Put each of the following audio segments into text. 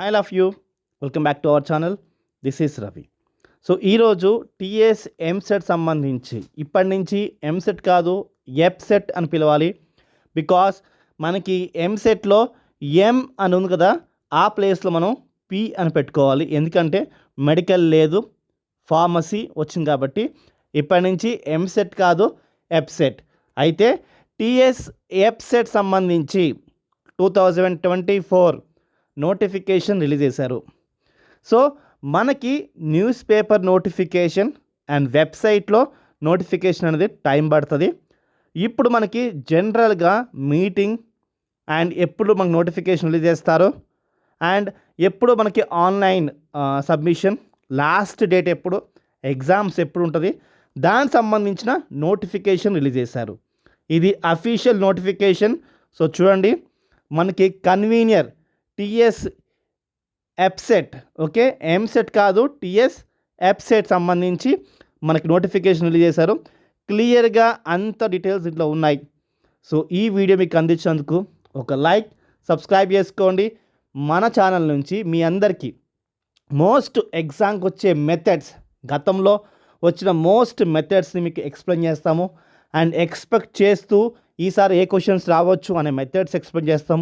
I love you welcome back to our channel this is Ravi so ఈరోజు TS EAMCET సంబంధించి ఇప్పటి నుంచి ఎంసెట్ కాదు ఎప్సెట్ అని పిలవాలి. బికాస్ మనకి ఎంసెట్లో ఎం అని ఉంది కదా ఆ ప్లేస్లో మనం పి అని పెట్టుకోవాలి. ఎందుకంటే మెడికల్ లేదు ఫార్మసీ వచ్చింది కాబట్టి ఇప్పటి నుంచి ఎంసెట్ కాదు ఎప్సెట్ అయితే టీఎస్ ఎప్సెట్ సంబంధించి two thousand twenty four notification release చేశారు. సో మనకి న్యూస్ పేపర్ నోటిఫికేషన్ అండ్ వెబ్సైట్లో నోటిఫికేషన్ అనేది టైం పడుతుంది. ఇప్పుడు మనకి జనరల్గా మీటింగ్ అండ్ ఎప్పుడు మనకు నోటిఫికేషన్ రిలీజ్ చేస్తారు అండ్ ఎప్పుడు మనకి ఆన్లైన్ సబ్మిషన్ లాస్ట్ డేట్ ఎప్పుడు ఎగ్జామ్స్ ఎప్పుడు ఉంటుంది దానికి సంబంధించిన నోటిఫికేషన్ రిలీజ్ చేశారు. ఇది అఫీషియల్ నోటిఫికేషన్. సో చూడండి మనకి convener TS EAPCET okay? EAMCET కాదు టిఎస్ ఎప్సెట్ సంబంధించి మనకి నోటిఫికేషన్ రిలీజ్ చేశారు. క్లియర్గా అంత డీటెయిల్స్ ఇంట్లో ఉన్నాయి. సో ఈ వీడియో మీకు అందించినందుకు ఒక లైక్ సబ్స్క్రైబ్ చేసుకోండి. మన ఛానల్ నుంచి మీ అందరికీ మోస్ట్ ఎగ్జామ్కి వచ్చే మెథడ్స్ గతంలో వచ్చిన మోస్ట్ మెథడ్స్ని మీకు ఎక్స్ప్లెయిన్ చేస్తాము. అండ్ ఎక్స్పెక్ట్ చేస్తూ ఈసారి ఏ క్వశ్చన్స్ రావచ్చు అనే మెథడ్స్ ఎక్స్ప్లెయిన్ చేస్తాం.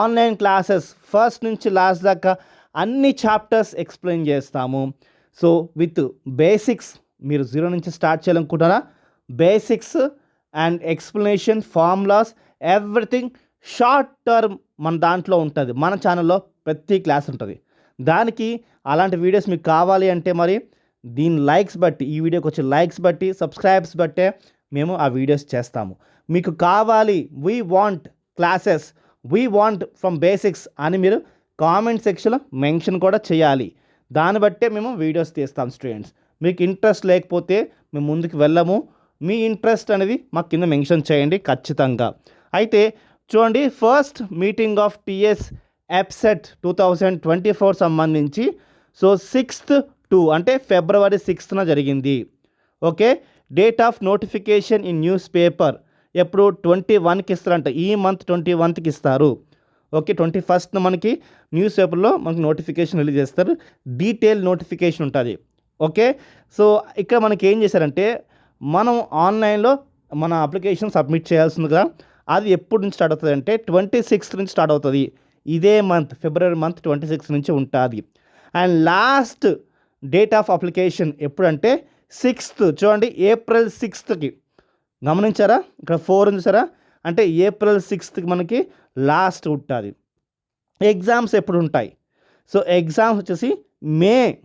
ఆన్లైన్ క్లాసెస్ ఫస్ట్ నుంచి లాస్ట్ దాకా అన్ని చాప్టర్స్ ఎక్స్ప్లెయిన్ చేస్తాము. సో విత్ బేసిక్స్ మీరు జీరో నుంచి start చేయాలనుకుంటారా basics and explanation formulas everything short term మన దాంట్లో ఉంటుంది. మన ఛానల్లో ప్రతి క్లాస్ ఉంటుంది. దానికి అలాంటి వీడియోస్ మీకు కావాలి అంటే మరి దీని లైక్స్ బట్టి ఈ వీడియోకి వచ్చే లైక్స్ బట్టి సబ్స్క్రైబ్స్ బట్టే మేము ఆ వీడియోస్ చేస్తాము. మీకు కావాలి we want classes we want from basics అని మీరు కామెంట్ సెక్షన్లో మెన్షన్ కూడా చేయాలి. దాన్ని బట్టే మేము వీడియోస్ తీస్తాం స్టూడెంట్స్ మీకు ఇంట్రెస్ట్ లేకపోతే మేము ముందుకు వెళ్ళము. మీ ఇంట్రెస్ట్ అనేది మాకు కింద మెన్షన్ చేయండి ఖచ్చితంగా. అయితే చూడండి first meeting of TS EAPCET two thousand twenty four సంబంధించి సో సిక్స్త్ టూ అంటే ఫిబ్రవరి సిక్స్త్న జరిగింది. Okay date of notification in news paper ఎప్పుడు ట్వంటీ వన్కి ఇస్తారంట. ఈ మంత్ ట్వంటీ వన్త్కి ఇస్తారు. ఓకే ట్వంటీ ఫస్ట్ మనకి న్యూస్ పేపర్లో మనకి నోటిఫికేషన్ రిలీజ్ చేస్తారు. డీటెయిల్ నోటిఫికేషన్ ఉంటుంది. ఓకే సో ఇక్కడ మనకి ఏం చేశారంటే మనం ఆన్లైన్లో మన అప్లికేషన్ సబ్మిట్ చేయాల్సిందిగా అది ఎప్పుడు నుంచి స్టార్ట్ అవుతుంది అంటే ట్వంటీ సిక్స్త్ నుంచి స్టార్ట్ అవుతుంది. ఇదే మంత్ ఫిబ్రవరి మంత్ ట్వంటీ సిక్స్త్ నుంచి ఉంటుంది. And last date of application ఎప్పుడంటే సిక్స్త్ చూడండి ఏప్రిల్ సిక్స్త్కి గమనించారా? ఇక్కడ ఫోర్ ఉంది అంటే ఏప్రిల్ సిక్స్త్కి మనకి లాస్ట్ ఉంటుంది ఎగ్జామ్స్ ఎప్పుడు ఉంటాయి? సో ఎగ్జామ్స్ వచ్చేసి మే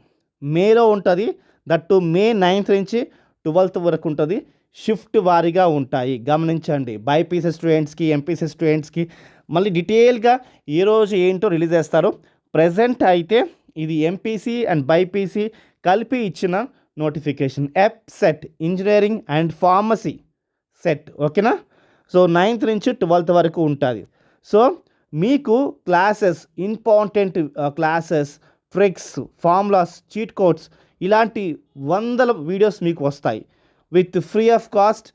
మేలో ఉంటుంది. దట్ టు మే నైన్త్ నుంచి ట్వెల్త్ వరకు ఉంటుంది. షిఫ్ట్ వారీగా ఉంటాయి. గమనించండి. బైపీసీ స్టూడెంట్స్కి ఎంపీసీ స్టూడెంట్స్కి మళ్ళీ డీటెయిల్గా ఈరోజు ఏంటో రిలీజ్ చేస్తారు. ప్రజెంట్ అయితే ఇది ఎంపీసీ అండ్ బైపీసీ కలిపి ఇచ్చిన notification EAPCET engineering and pharmacy set ఓకేనా? సో నైన్త్ నుంచి ట్వెల్త్ వరకు ఉంటుంది. సో మీకు classes important classes tricks formulas cheat codes ఇలాంటి వందల వీడియోస్ మీకు వస్తాయి. విత్ ఫ్రీ ఆఫ్ కాస్ట్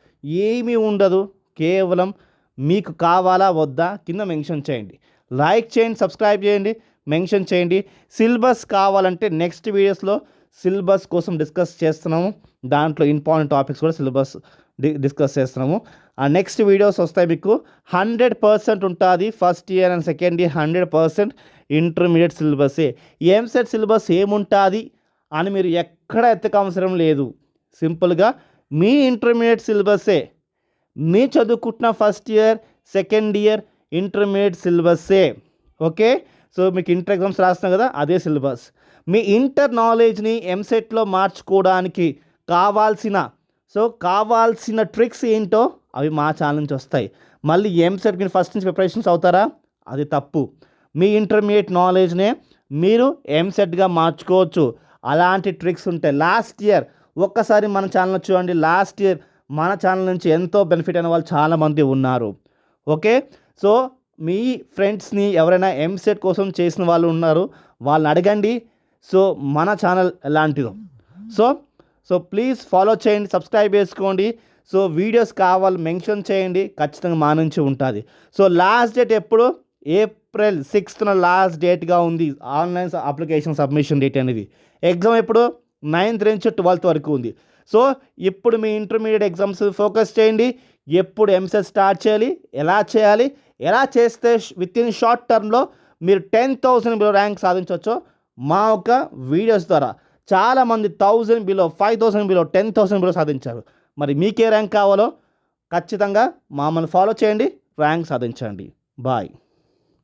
ఏమీ ఉండదు. కేవలం మీకు కావాలా వద్దా కింద మెన్షన్ చేయండి. లైక్ చేయండి సబ్స్క్రైబ్ చేయండి మెన్షన్ చేయండి. సిలబస్ కావాలంటే నెక్స్ట్ వీడియోస్లో సిలబస్ కోసం డిస్కస్ చేస్తున్నాము. దాంట్లో ఇంపార్టెంట్ టాపిక్స్ కూడా సిలబస్ డిస్కస్ చేస్తున్నాము. ఆ నెక్స్ట్ వీడియోస్ వస్తాయి మీకు. హండ్రెడ్ పర్సెంట్ ఉంటుంది first year and second year hundred percent intermediate సిలబసే. EAMCET syllabus ఏముంటుంది అని మీరు ఎక్కడ ఎత్తక అవసరం లేదు. సింపుల్గా మీ ఇంటర్మీడియట్ సిలబసే. మీ చదువుకుంటున్న first year second year intermediate సిలబస్సే okay? So మీకు ఇంటర్ ఎగ్జామ్స్ రాస్తున్నాం కదా అదే సిలబస్. మీ ఇంటర్ నాలెడ్జ్ని ఎంసెట్లో మార్చుకోవడానికి కావాల్సిన సో కావాల్సిన ట్రిక్స్ ఏంటో అవి మా ఛానల్ నుంచి వస్తాయి. మళ్ళీ ఎంసెట్ మీరు ఫస్ట్ నుంచి ప్రిపరేషన్స్ అవుతారా? అది తప్పు. మీ ఇంటర్మీడియట్ నాలెడ్జ్నే మీరు ఎంసెట్గా మార్చుకోవచ్చు. అలాంటి ట్రిక్స్ ఉంటాయి. లాస్ట్ ఇయర్ ఒక్కసారి మన ఛానల్ చూడండి. లాస్ట్ ఇయర్ మన ఛానల్ నుంచి ఎంతో బెనిఫిట్ అయిన వాళ్ళు చాలామంది ఉన్నారు. ఓకే? సో మీ ఫ్రెండ్స్ని ఎవరైనా ఎంసెట్ కోసం చేసిన వాళ్ళు ఉన్నారు వాళ్ళని అడగండి. సో మన ఛానల్ ఎలాంటిదో. సో సో ప్లీజ్ ఫాలో చేయండి సబ్స్క్రైబ్ చేసుకోండి. సో వీడియోస్ కావాలి మెన్షన్ చేయండి ఖచ్చితంగా మా నుంచి ఉంటుంది. సో లాస్ట్ డేట్ ఎప్పుడు? ఏప్రిల్ సిక్స్త్న లాస్ట్ డేట్గా ఉంది ఆన్లైన్ అప్లికేషన్ సబ్మిషన్ డేట్ అనేది. ఎగ్జామ్ ఎప్పుడు? నైన్త్ నుంచి ట్వెల్త్ వరకు ఉంది. సో ఇప్పుడు మీ ఇంటర్మీడియట్ ఎగ్జామ్స్ ఫోకస్ చేయండి. ఎప్పుడు ఎంసెట్ స్టార్ట్ చేయాలి ఎలా చేయాలి ఎలా చేస్తే విత్ ఇన్ షార్ట్ టర్మ్లో మీరు టెన్ థౌసండ్ బిలో ర్యాంక్ సాధించవచ్చో మా యొక్క వీడియోస్ ద్వారా. చాలామంది thousand below five thousand below ten thousand below సాధించారు. మరి మీకే ర్యాంక్ కావాలో ఖచ్చితంగా మమ్మల్ని ఫాలో చేయండి ర్యాంక్ సాధించండి. బాయ్